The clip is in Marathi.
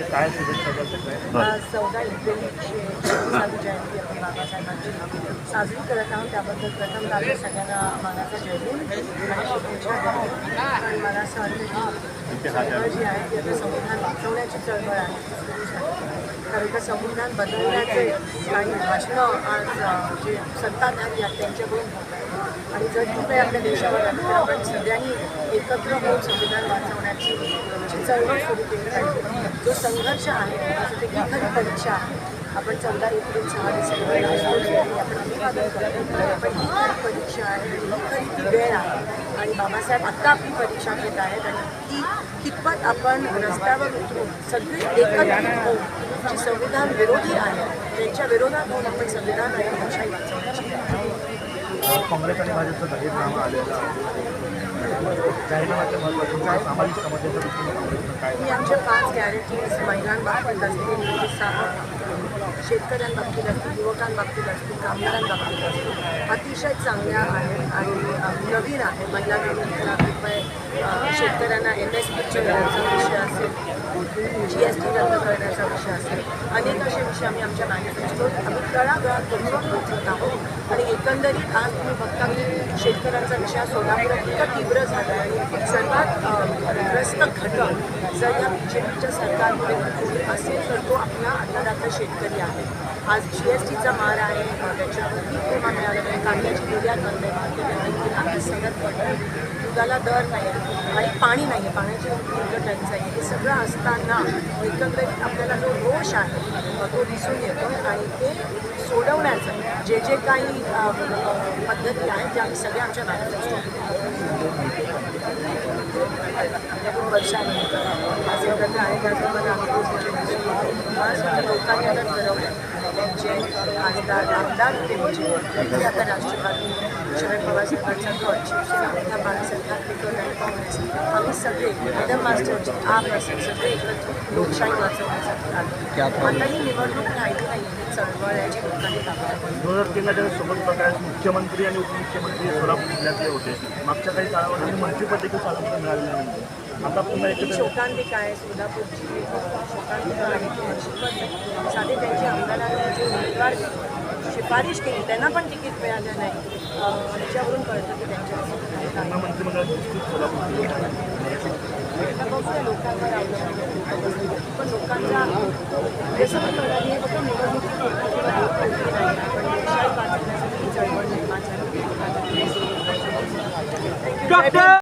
आहे? काय चौदा एप्रिलची जयंती आपण बाबासाहेबांची साजरी करत आहोत. त्याबद्दल प्रथम आपल्या सगळ्यांना मानाचा जयभीम आणि मला असं वाटतं की चळवळ जी आहे ती आता संविधान वाचवण्याची चळवळ आहे. कारण का संविधान बदलण्याचे काही भाषणं आज जे सत्ताधारी आहेत त्यांच्याकडून होत आहेत. आणि जर ही वेळ आपल्या देशावर आली तर आपण सगळ्यांनी एकत्र होऊन संविधान वाचवण्याची जी चळवळ सुरू केली आहे जो संघर्ष आहे त्यासाठी ही खरी परीक्षा आहे आपण चौदा एप्रिल सहा डिसेंबर आपण अभिवादन करतो पण ही खरी परीक्षा आहे आणि ही खरी ती वेळ आहे. आणि बाबासाहेब आत्ता आपली परीक्षा घेत आहेत आणि ती कितपत आपण रस्त्यावर उतरून सगळी एकत्रित होऊन जी संविधान विरोधी आहे त्यांच्या विरोधात होऊन आपण संविधान आणि भाषा वाचवण्याची काँग्रेस आणि भाजपचं जाहीरनामा आलेला आहे काय सामाजिक दृष्टीने काय मी आमच्या पाच गॅरंटीज महिलांबाबतीत असतील शेतकऱ्यांबाबतीत असतील युवकांबाबतीत असतील कामगारांबाबतीत असतील अतिशय चांगल्या आहेत आणि नवीन आहे महिला रुपये शेतकऱ्यांना एम एस पीचे विषय असेल जी एस टी रद्द करण्याचा विषय असेल अनेक असे विषय आम्ही आमच्या मॅनिफेस्टोत आम्ही तळागळात पोहोचवत पोहोचत आहोत आणि एकंदरीत आज तुम्ही बघता की शेतकऱ्यांचा विषय सोलापुरात इतका तीव्र झाला आहे आणि सर्वात ग्रस्त घटक जर या बी जे पीच्या सरकारमध्ये कोणी असेल तर तो आपला अन्नदाता शेतकरी आहे. आज जी एस टीचा मार आहे अ, त्याच्यावरती विमा मिळाला नाही म्हणजे कांद्याची निर्यात बंद आहे मार्केट आम्ही सगळ्यात पडलं दुधाला दर नाही आहे आणि पाणी नाही आहे पाण्याची तीव्र टंचाई आहे हे सगळं असताना एकंदरीत आपल्याला जो रोष आहे तो दिसून येतो आणि ते सोडवण्याचं जे जे काही पद्धती आहेत त्या आम्ही सगळ्या आमच्या मॅनिफेस्टो वर्षानंतर आज एकत्र आहे त्याचबरोबर आम्ही म्हणजे लोकांनी आता ठरवलं त्यांचे खासदार आमदार ते म्हणजे ते आता राष्ट्रवादी शरद पवार साहेबांचा गट शिवसेना उद्धव बाळासाहेब ठाकरे गट आणि काँग्रेस आम्ही सगळे मॅडम मास्टरची आप असेल सगळे एकत्र लोकशाही वाचवण्यासाठी आलो. आता ही निवडणूक राहिली नाही ही चळवळ आहे जी लोकांनी दाखवली दोन हजार तीनला ज्यावेळेस सोबत प्रकाश मुख्यमंत्री आणि उपमुख्यमंत्री सोलापूर जिल्ह्यातले होते. मागच्या काही काळामध्ये मंत्रिपद देखील सोलापूरला मिळालेलं नाही. आता पुन्हा एकत्र शोकांतिका आहे सोलापूरची. शोकांतिका आहे. साधे त्यांचे आमदारांनी जे उमेदवार शिफारिश केली त्यांना पण तिकीट मिळालं नाही. त्याच्यावरून कळतं की त्यांच्या मंत्रिमंडळात दिसतील लोकांवर पण हे फक्त